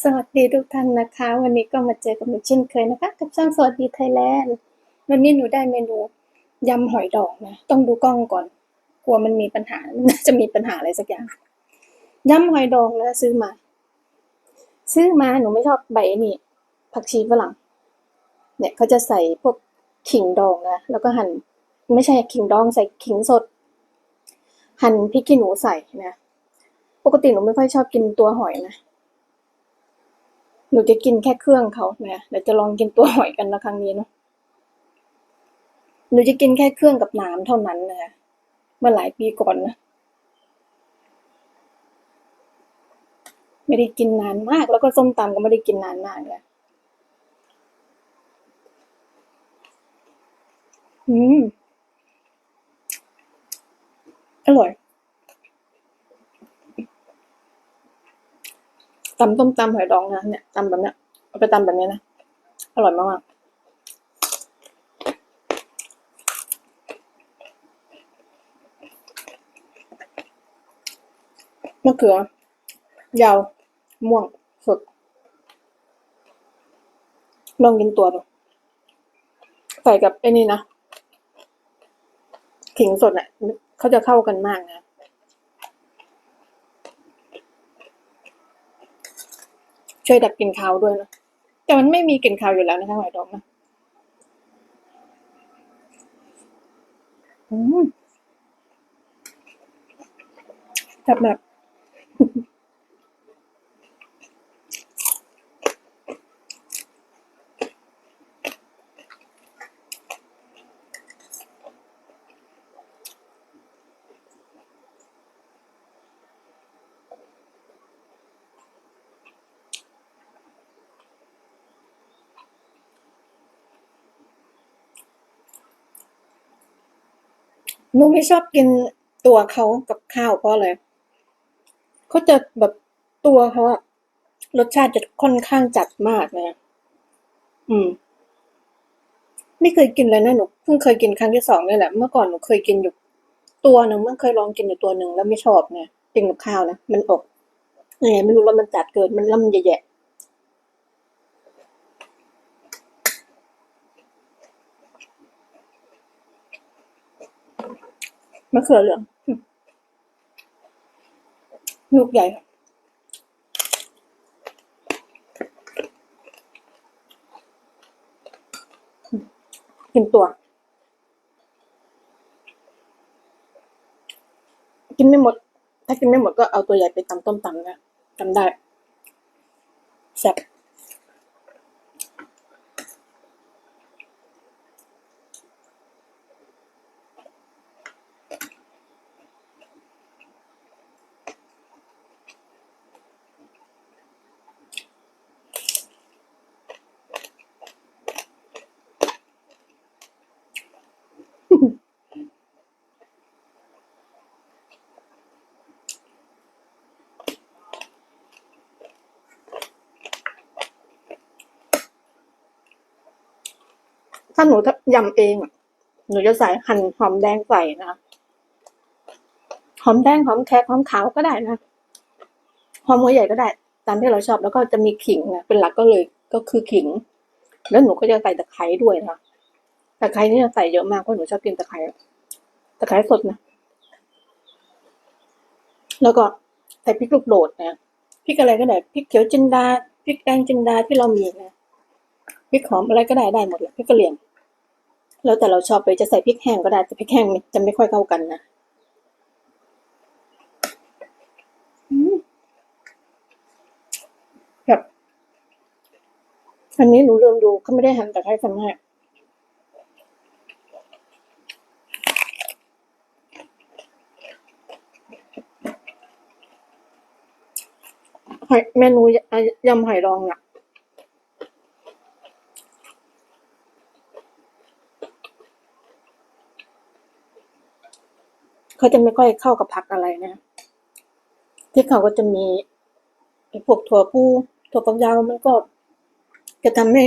สวัสดีทุกท่านนะคะ วันนี้ก็มาเจอกับหนูเช่นเคยนะคะ กับช่องสวัสดีไทยแลนด์วันนี้หนูได้เมนูยำหอยดองนะ ต้องดูกล้องก่อน กลัวมันมีปัญหาน่าจะมีปัญหาอะไรสักอย่างยำหอยดองนะซื้อมา ซื้อมาหนูไม่ชอบใบนี่ผักชีฝรั่งเนี่ยเขาจะใส่พวกขิงดองนะแล้วก็หั่นไม่ใช่ขิงดองใส่ขิงสด หั่นพริกขี้หนูใส่นะ ปกติหนูไม่ค่อยชอบกินตัวหอยนะ หนูจะกินแค่เครื่องเขาเนี่ยเดี๋ยวจะลองกินตัวหอยกันนะครั้งนี้เนาะหนูจะกินแค่เครื่องกับน้ำเท่านั้นนะคะเมื่อหลายปีก่อนนะไม่ได้กินนานมาก แล้วก็ส้มตำก็ไม่ได้กินนานมากเลยอืม อร่อย ตำต้มตำหอยดองนะเนี่ยตำแบบเนี้ยเอาไปตำแบบนี้นะ อร่อยมากๆมะเขือยาวม่วงสดลองกินตัวดูใส่กับไอ้นี่นะขิงสดเนี่ยเขาจะเข้ากันมากนะ ช่ วยดับกลิ่นคาวด้วยนะแต่มันไม่มีกลิ่นคาวอยู่แล้วนะคะหอยดองนะอืมจับแบบ หนูไม่ชอบกินตัวเขากับข้าวเพราะอะไรเขาจะแบบตัวเขาอะรสชาติจะค่อนข้างจัดมากนะอืม ไม่เคยกินเลยนะหนูเพิ่งเคยกินครั้งที่สองนี่แหละ เมื่อก่อนหนูเคยกินอยู่ตัวหนึ่งเมื่อเคยลองกินอยู่ตัวหนึ่งแล้วไม่ชอบเนี่ยกินกับข้าวนะมันอกยังไงไม่รู้แล้วมันจัดเกินมันล้วมันแย่ๆ มะเขือเหลืองลูกใหญ่กินตัว กินไม่หมด ถ้ากินไม่หมดก็เอาตัวใหญ่ไปตำต้มตำนะจำได้แซ่บ ถ้าหนูยำเองอะหนูจะใส่หั่นหอมแดงใส่นะหอมแดงหอมแขกหอมขาวก็ได้นะหอมหัวใหญ่ก็ได้ ตามที่เราชอบแล้วก็จะมีขิงนะเป็นหลักก็เลยก็คือขิง แล้วหนูก็จะใส่ตะไคร้ด้วยนะตะไคร้นี่จะใส่เยอะมากเพราะหนูชอบกินตะไคร้ตะไคร้สดนะแล้วก็ใส่พริกลูกโดดนะพริกอะไรก็ได้พริกเขียวจินดาพริกแดงจินดาที่เรามีนะ พริกหอมอะไรก็ได้ได้หมดเลยพริกกระเหรี่ยง แล้วแต่เราชอบไปจะใส่พริกแห้งก็ได้แต่พริกแห้งจะไม่ค่อยเข้ากันนะแบบอันนี้หนูลืมดูเขาไม่ได้หั่นตะไคร้ทำให้หอยเมนูยำหอยดองอะ เขาจะไม่ค่อยเข้ากับผักอะไรนะที่เขาก็จะมีพวกถั่วพูถั่วฝักยาวมันก็ จะทำให้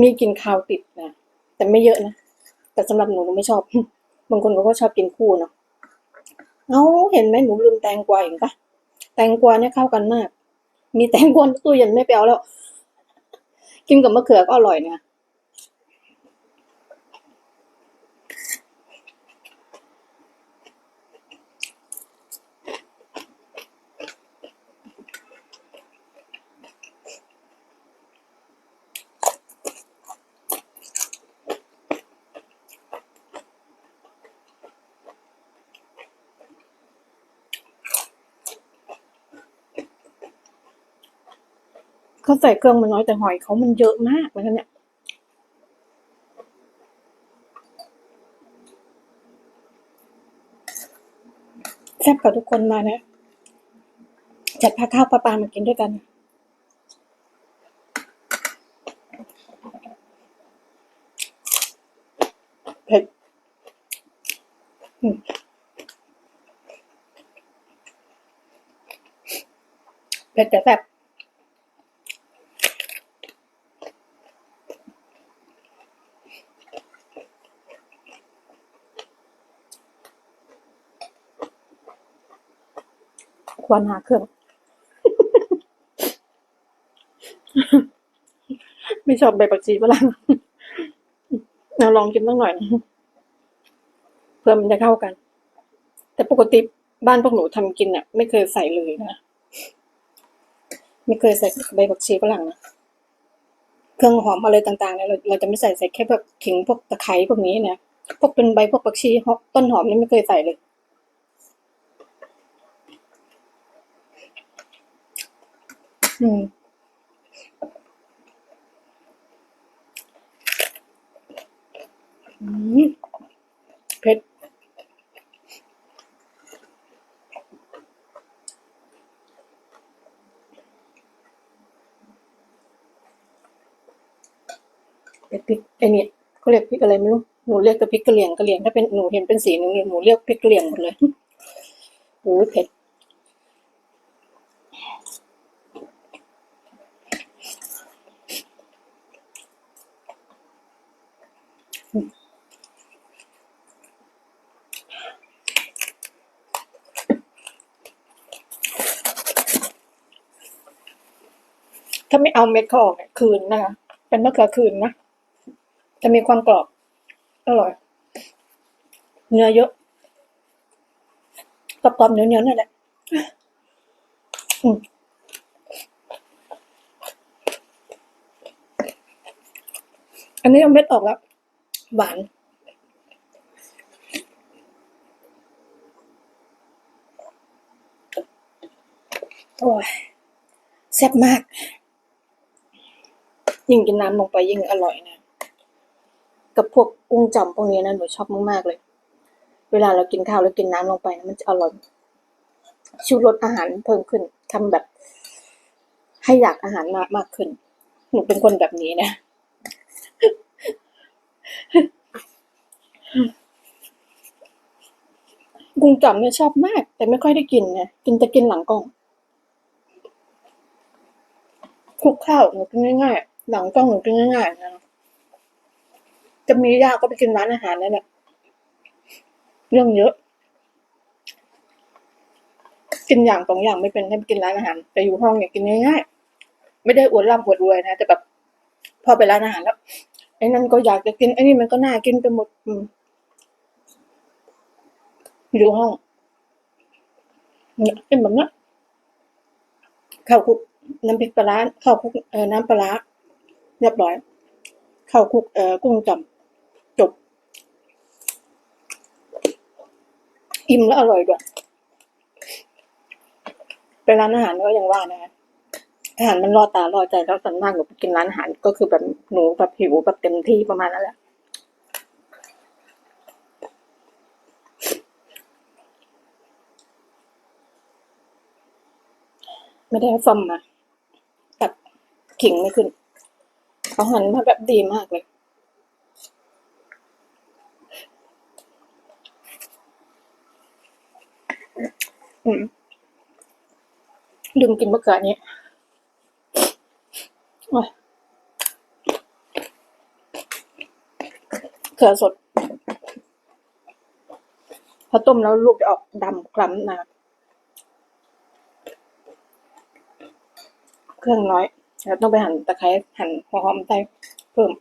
มีกลิ่นคาวติดนะแต่ไม่เยอะนะแต่สำหรับหนูหนูไม่ชอบบางคนเขาก็ชอบกินคู่เนาะเอาเห็นไหมหนูลืมแตงกวาอีกปะแตงกวาเนี่ยเข้ากันมาก มีแตงกวาตู้เย็นไม่ไปเอาแล้ว กินกับมะเขือก็อร่อยนี่ย เขาใส่เครื่องมันน้อยแต่หอยเขามันเยอะมากเลยนะเนี่ยแซ่บกับทุกคนมานะ จัดพาข้าวปลาปลามากินด้วยกัน เผ็ดอืมเผ็ดแต่แซ่บ ควรหาเครื่อง ไม่ชอบใบผักชีฝรั่งเราลองกินตั้งหน่อยนะเพื่อมันจะเข้ากัน แต่ปกติบ้านพวกหนูทำกินเนี่ยไม่เคยใส่เลยนะ ไม่เคยใส่ใบผักชีฝรั่งนะเครื่องหอมอะไรต่างๆเนี่ยเราเราจะไม่ใส่ใส่แค่แบบขิงพวกตะไคร้พวกนี้นะพวกเป็นใบพวกผักชีต้นหอมนี่ไม่เคยใส่เลย อืม อืม เผ็ดเผ็ดพริกไอเนี่ยเขาเรียกพริกอะไรไม่รู้หนูเรียกแต่พริกกระเหรี่ยงกระเหรี่ยงถ้าเป็นหนูเห็นเป็นสีหนึ่งหนูเรียกพริกกระเหรี่ยงหมดเลยโอ้ยเผ็ด ถ้าไม่เอาเม็ดเขาออกเนี่ยคืนนะคะเป็นมะเขือคืนนะจะมีความกรอบอร่อย เนื้อเยอะกรอบๆเนื้อๆนั่นแหละอืมอันนี้เอาเม็ดออกแล้ว หวาน โอ้ยแซ่บมาก ยิ่งกินน้ำลงไปยิ่งอร่อยนะ กับพวกกุ้งจ่อมพวกนี้นะหนูชอบมากๆเลย เวลาเรากินข้าวแล้วกินน้ำลงไปนะมันจะอร่อยชูรสอาหารเพิ่มขึ้นทำแบบ ให้อยากอาหารมากมากขึ้น หนูเป็นคนแบบนี้นะ กุ้งจ่อมเนี่ยชอบมาก แต่ไม่ค่อยได้กินนะกินจะกินหลังกล้องคลุกข้าวหนูกินง่ายๆ หลังกล้องหนูกินง่ายๆนะจะมียากก็ไปกินร้านอาหารนั่นแหละเรื่องเยอะ กินอย่างสองอย่างไม่เป็นให้ไปกินร้านอาหาร แต่อยู่ห้องเนี่ยกินง่ายๆไม่ได้อวดร่ำอวดรวยนะแต่แบบพอไปร้านอาหารแล้วไอ้นั่นก็อยากจะกินไอ้นี่มันก็น่ากินไปหมดอยู่ห้องเนี่ยเป็นแบบนี้ข้าวคุกน้ำพริกปลาร้าข้าวคุกเออน้ำปลาร้า เรียบร้อยข้าวคลุกเอ่อกุ้งจ่อมจบ อิ่มแล้วอร่อยด้วยไปร้านอาหารก็ยังว่านะอาหารมันรอตารอใจแล้วส่วนมากหนูกินร้านอาหารก็คือแบบหนูแบบหิวแบบเต็มที่ประมาณนั้นแหละไม่ได้เอาซ่อมมาตัดขิงไม่ขึ้น เขาหันมาแบบดีมากเลยอืมลืมกินมะเขือนี้เขือสดพอต้มแล้วลูกจะออกดำคล้ำนะเครื่องน้อย แล้วต้องไปหั่นตะไคร้หั่นหัวหอมไทยเพิ่ม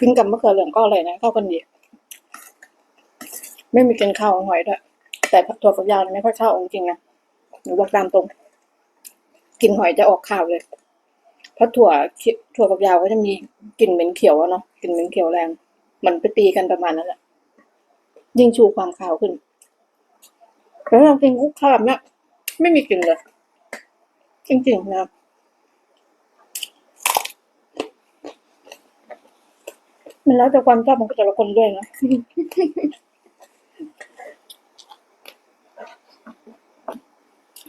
กินกับมะเขือเหลืองก็อร่อยนะเข้ากันดี ไม่มีกินข้าวหอยด้วยแต่ผักถั่วฝักยาวไม่ค่อยเข้าจริงนะหนูบอกตามตรง กลิ่นหอยจะออกข่าวเลย เพราะถั่วถั่วฝักยาวก็จะมีกลิ่นเหม็นเขียวอะเนาะกลิ่นเหม็นเขียวแรงมันไปตีกันประมาณนั้นแหละยิ่งชูความขาวขึ้นแล้วเรากินคุกข้าวเนี้ยไม่มีกลิ่นเลยจริงๆนะมันแล้วแต่ความชอบของแต่ละคนด้วยนะ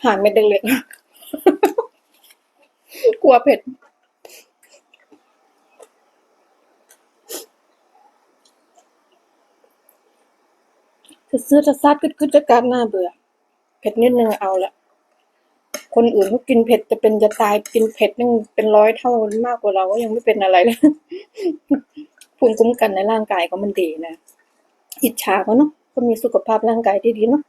หาเม็ดเล็กๆ กลัวเผ็ดจะซื้อจะซัดก็คือจะการหน้าเบื่อ เผ็ดนิดนึงเอาละคนอื่นเขากินเผ็ดจะเป็นจะตายกินเผ็ดนึงเป็นร้อยเท่ามากกว่าเราก็ยังไม่เป็นอะไรเลยภูมิคุ้มกันในร่างกายเขามันดีนะอิจฉาเขาเนาะก็มีสุขภาพร่างกายที่ดีเนาะ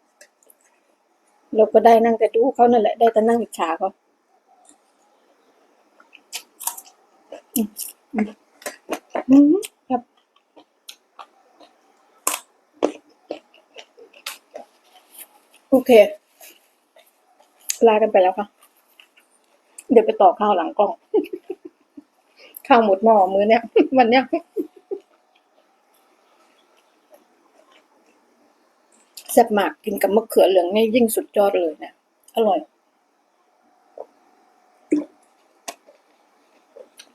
เราก็ได้นั่งแต่ดูเขานั่นแหละได้แต่นั่งอิจฉาเขา อืมอืมอืมครับโอเค ลากันไปแล้วค่ะ เดี๋ยวไปต่อข้าวหลังกล้อง ข้าวหมดหม้อมื้อเนี้ยวันเนี้ยแซ่บมากกินกับมะเขือเหลืองนี่ยิ่งสุดยอดเลยนะอร่อย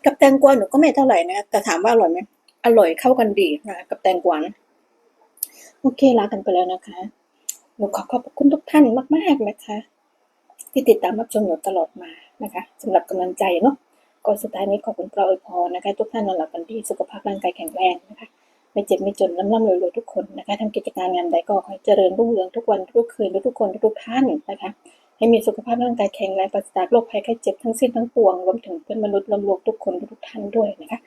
กับแตงกวาหนูก็ไม่เท่าไหร่นะแต่ถามว่าอร่อยไหมอร่อยเข้ากันดีนะกับแตงกวานโอเคลากันไปแล้วนะคะหนูขอขอบคุณทุกท่านมาก ๆนะคะ ที่ติดตามรับชมหนูตลอดมานะคะสำหรับกำลังใจเนาะก่อนสุดท้ายนี้ขอบคุณพระอวยพรนะคะ ทุกท่านนอนหลับกันดีสุขภาพร่างกายแข็งแรงนะคะไม่เจ็บไม่จนร่ำร่ำรวยรวยทุกคนนะคะทำกิจการงานใดก็ขอให้เจริญรุ่งเรืองทุกวันทุกคืนทุกคนทุกท่านนะคะ ให้มีสุขภาพร่างกายแข็งแรงปราศจากโรคภัยไข้เจ็บทั้งสิ้นทั้งปวงรวมถึงเพื่อนมนุษย์รวมโลกทุกคนทุกท่านด้วยนะคะ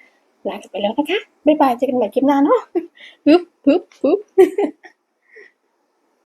ลาไปแล้วนะคะบ๊ายบายเจอกันใหม่คลิปหน้าเนาะปึ๊บปึ๊บปึ๊บ